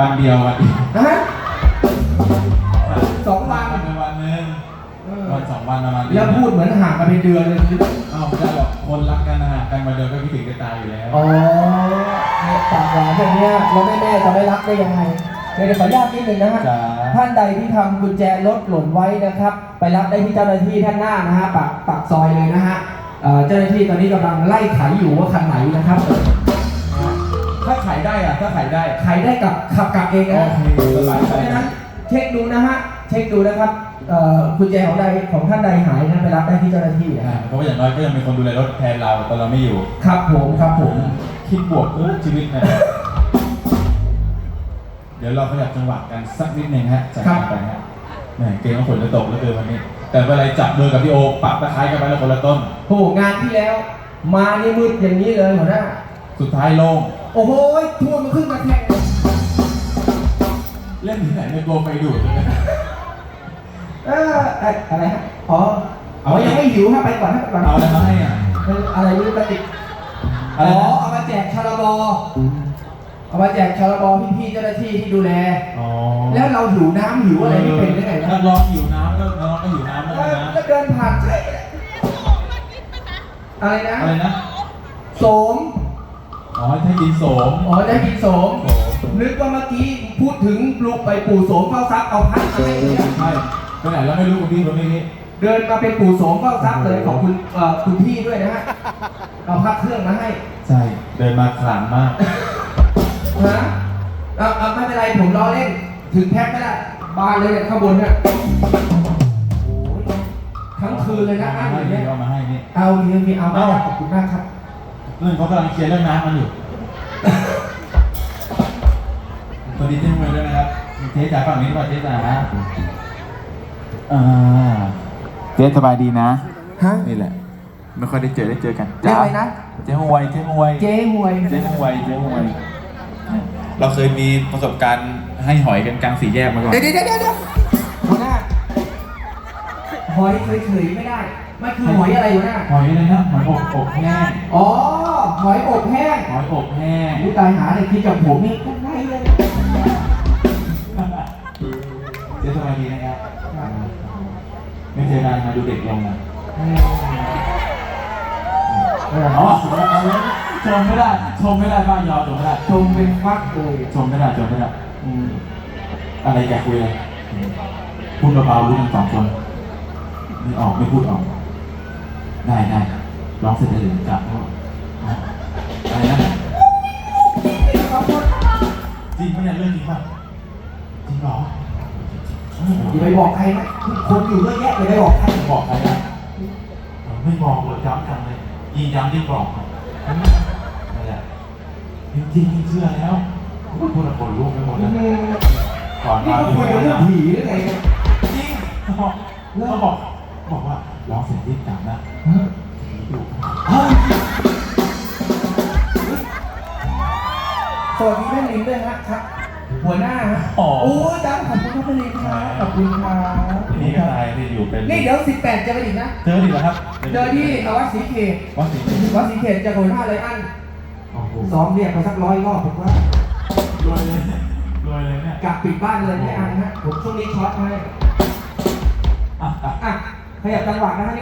วันเดียววันเดียวฮะสองวันวันหนึ่งวันหนึ่งเออวันสองวันประมาณนี้แล้วพูดเหมือนห่างกันเป็นเดือนเลยคือเอ้าไม่ได้หรอกคนรักกันนะฮะกันมาเดินก็คิดถึงกันตายอยู่แล้วอ๋อเนี่ยปากหวานแบบเนี้ยแล้วแม่แม่ๆจะไม่รักได้ยังไงเดี๋ยวเดี๋ยวขออนุญาตนิดนึงนะฮะจ๋าท่านใดที่ทำกุญแจรถหล่นไว้นะครับ ไปรับได้ที่เจ้าหน้าที่ท่านหน้านะฮะปากปากซอยเลยนะฮะเอ่อเจ้าหน้าที่ตอนนี้กำลังไล่ไขอยู่ว่าคันไหนนะครับ ถ้าขายได้อะถ้าขายได้ไขได้กับขับกลับเองนะโอเคสบายเพใจราะฉะนั้นเช็คดูนะฮะเช็คดูนะครับเอ่อกุญแจของใดของท่านใดหายนะไปรับได้ที่เจ้าหน้าที่นะอ่าฮะเพราะว่าอย่างน้อยก็ยังมีคนดูแลรถแทนเราตอนเราไม่อยู่ ครับผมครับผมคิดบวกเออชีวิตนะเดี๋ยวเราขยับจังหวะกันสักนิดหนึ่งฮะจากนี้ไปฮะแหมเกมว่าฝนจะตกแล้วเกินวันนี้ แต่เวลาจับมือกับพี่โอปรับตะไคร้กันไปแล้วคนละต้น โอ้โหงานที่แล้ว มานี่มืดอย่างนี้เลยหัวหน้าสุดท้ายโล่ง โอ้โหทั่วมันขึ้นมาแข่งเล่นที่ไหนไม่กลัวไฟดูดเลยนะเออเอ่ออะไรฮะอ๋ออ๋อยังไม่หิวฮะไปก่อนฮะไปก่อนเอาอะไรมาให้อะเอออะไรไม่รู้กระติกอะอ๋ไรอนะเอามาแจกชลบเอามาแจกชลบพี่ๆเจ้าหน้าที่ที่ดูแล อ๋อแล้วเราหิวน้ำหิวอะไรไม่เป็นได้ไงนันะกร้องหิวน้ำก็นักร้องก็หิวน้ำเหมือนเอกันอนะแล้วเดินผ่านใช่อะไรนะอะไรนะโสม อ๋อให้กินโสมอ๋อได้กินโสมโสมนึกว่าเมื่อกี้พูดถึงปลูกไปปู่โสมเฝ้าทรัพย์เอาพัดมาให้เนี่ยใช่ไปไหนแล้วไม่รู้คุณพี่คนนี้นี่เดินมาเป็นปู่โสมเฝ้าทรัพย์เลยขอบคุณเอ่อคุณพี่ด้วยนะฮะเอาพักเครื่องมาให้ใช่เดินมาขลังมากฮะเอาเอาไม่เป็นไรผมรอเล่น ถึงแพ็คไม่ได้บานเลยเนี่ยข้างบนเนี่ยโอ้ยทั้งคืนเลยนะอันอย่างเนี้ยเอามาให้นี่เอาเมียมีเอาไม่ได้ขอบคุณมากครับ เรื่องเขากำลังเคลียร์เรื่องน้ำมันอยู่ตัวนี้เจ๊มวยด้วยนะครับเจ๊จ๋าฝั่งนี้ด้วยเจ๊จ๋าอ่าเจ๊สบายดีนะ ฮะ นี่แหละ ไม่ค่อยได้เจอได้เจอกันเรียกอะไรนะ เจ๊หวยเจ๊หวยเจ๊หวยเจ๊หวยเจ๊หวย เราเคยมีประสบการณ์ให้หอยกันกลางสี่แยกมาก่อน เดี๋ยวเดี๋ยวเดี๋ยวเดี๋ยวหัวหน้าหอยเฉยๆไม่ได้ไม่คือหอยอะไรหัวหน้าหอยอะไรนะหอยอบอบแห้งอ๋อหอยอบ แห้งหอยอบแห้งผู้ตายหาในคิดกับผมนี่ก็ไม่เลยเจ๊สบายดีนะครับ ไม่เจอนานมาดูเด็กลงนะอ๋อชมไม่ได้ ชมไม่ได้บ้านยอชมไม่ได้ ชมเป็นฟักเลยชมไม่ได้ ชมไม่ได้อืมอะไรแกคุยอะไรพูดเบาๆรู้กันสองคน ไม่ออกไม่พูดออก ได้ได้ร้องเสร็จแล้วเดี๋ยวกลับเขา อะไรนะจริงปะเนี่ยเรื่องจริงป่ะจริงเหรออย่าไปบอกใครนะคนอยู่เยอะแยะอย่าไปบอกใครบอกใครนะไม่บอกเลยย้ำจังเลยยิ่งย้ำยิ่งบอกนั่นแหละจริงๆเชื่อแล้วพูดพูดกับคนรู้ไปหมดแล้วก่อนนี่มาเขาคุยกันเรื่องผีหรือไงเนี่ยจริงเขาบอกเขาบอกบอกว่าร้องเสร็จรีบกลับนะ สวัสดีแม่ลินด้วยฮะครับหัวหน้าฮะโอ้ยจ้าขอบคุณครับแม่ลินครับขอบคุณครับทีนี้ก็ตายที่อยู่เป็นนี่เดี๋ยว 18 จะไปอีกนะ เจอดีแล้วครับเจอที่วัดศรีเขตวัดศรีวัดศรีเขตจะโหยห้าเลยอันโอ้โหซ้อมเรียกไปสักร้อยรอบผมว่ารวยเลยรวยเลยเนี่ยกลับปิดบ้านเลยไม่อันฮะผมช่วงนี้ช็อตให้อะอะอะขยับจังหวะนะฮะ